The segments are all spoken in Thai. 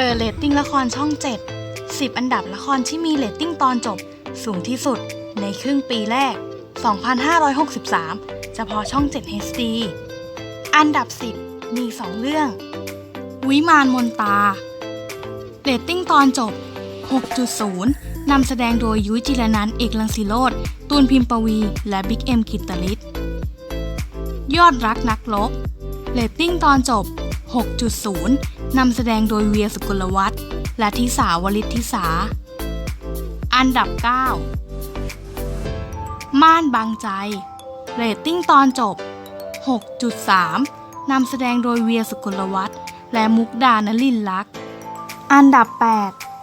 ปิดเรตติ้งละครช่อง 7 10 อันดับละครที่มีเรตติ้งตอนจบ สูงที่สุดในครึ่งปีแรก 2563 เฉพาะช่อง 7 HD อันดับ 10 มี 2 เรื่อง วิมานมนตา เรตติ้งตอนจบ 6.0 นำแสดงโดยยุ้ยจิรนันเอกลังสีโรดตูนพิมปวี และบิ๊กเอ็มกิตตลิศยอดรักนักลบ เรตติ้งตอนจบ 6.0 นำแสดงโดยเวียสุกลวัฒน์และทิสาวลิตทิสา อันดับ 9 ม่านบางใจ เรตติ้งตอนจบ 6.3 นำแสดงโดยเวียสุกลวัฒน์และมุกดานลินลักษ์อันดับ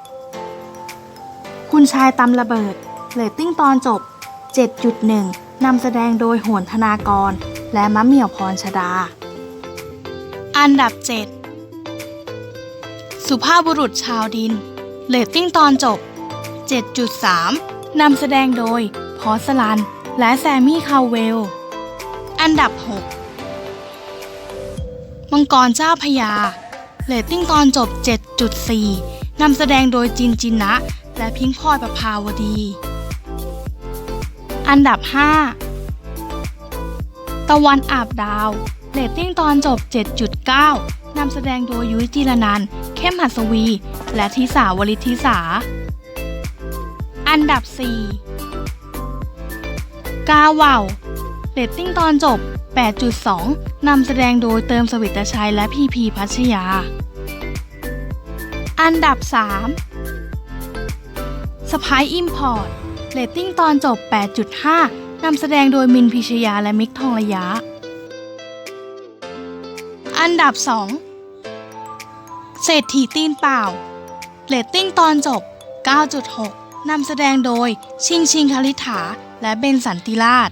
8 คุณชายตำระเบิด เรตติ้งตอนจบ 7.1 นำแสดงโดยโหนธนากร และมะเหมี่ยวพรชดา อันดับ 7 สุภาพบุรุษชาวดินเรตติ้งตอนจบ 7.3 นำแสดงโดย พอสลัน และแซมมี่คาวเวล อันดับ 6 มังกรเจ้าพญาเรตติ้งตอนจบ 7.4 นำแสดงโดยจินจินนะ และพิงค์พลอยประภาวดี อันดับ 5 ตะวันอาบดาวเรตติ้งตอนจบ 7.9นำแสดงโดยยุ้ยจีรนัน เข้มหัสวี และทิสาวลิตทิสา อันดับ 4 กาว่าวเรตติ้งตอนจบ 8.2 นำแสดงโดยเติมสวิตชัยและพีพีพัชยา อันดับ 3สไปอิมพอร์ตเรตติ้งตอนจบ 8.5 นำแสดงโดยมินพิชยาและมิกทองระยะ อันดับ 2 เศรษฐีตีนเปล่าเรตติ้งตอนจบ 9.6 นำแสดงโดย ชิงชิงคลิษฐา และเบนสันติราช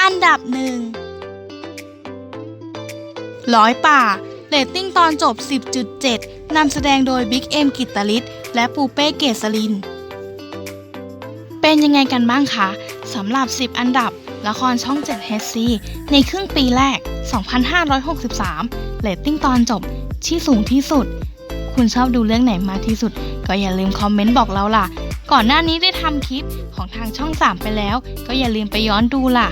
อันดับหนึ่งร้อยป่าเรตติ้งตอนจบ 10.7 นำแสดงโดยบิ๊กเอ็มกิตตลิศและปูเป้เกษริน เป็นยังไงกันบ้างคะสำหรับ 10 อันดับ ละครช่อง 7 HC ในครึ่งปีแรก 2563 เรตติ้งตอนจบที่สูงที่สุด คุณชอบดูเรื่องไหนมากที่สุด ก็อย่าลืมคอมเมนต์บอกเราล่ะ ก่อนหน้านี้ได้ทำคลิปของทางช่อง 3 ไปแล้ว ก็อย่าลืมไปย้อนดูล่ะ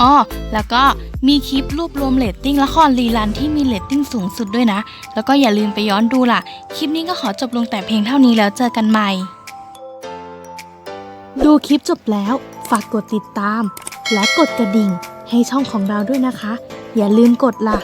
อ้อแล้วก็มีคลิปรวบรวมเรตติ้งละครรีลันที่มีเรตติ้งสูงสุดด้วยนะ แล้วก็อย่าลืมไปย้อนดูล่ะ คลิปนี้ก็ขอจบลงแต่เพียงเท่านี้แล้วเจอกันใหม่ ดูคลิปจบแล้ว ฝากกดติดตาม และกดกระดิ่งให้ช่องของเราด้วยนะคะ อย่าลืมกดล่ะ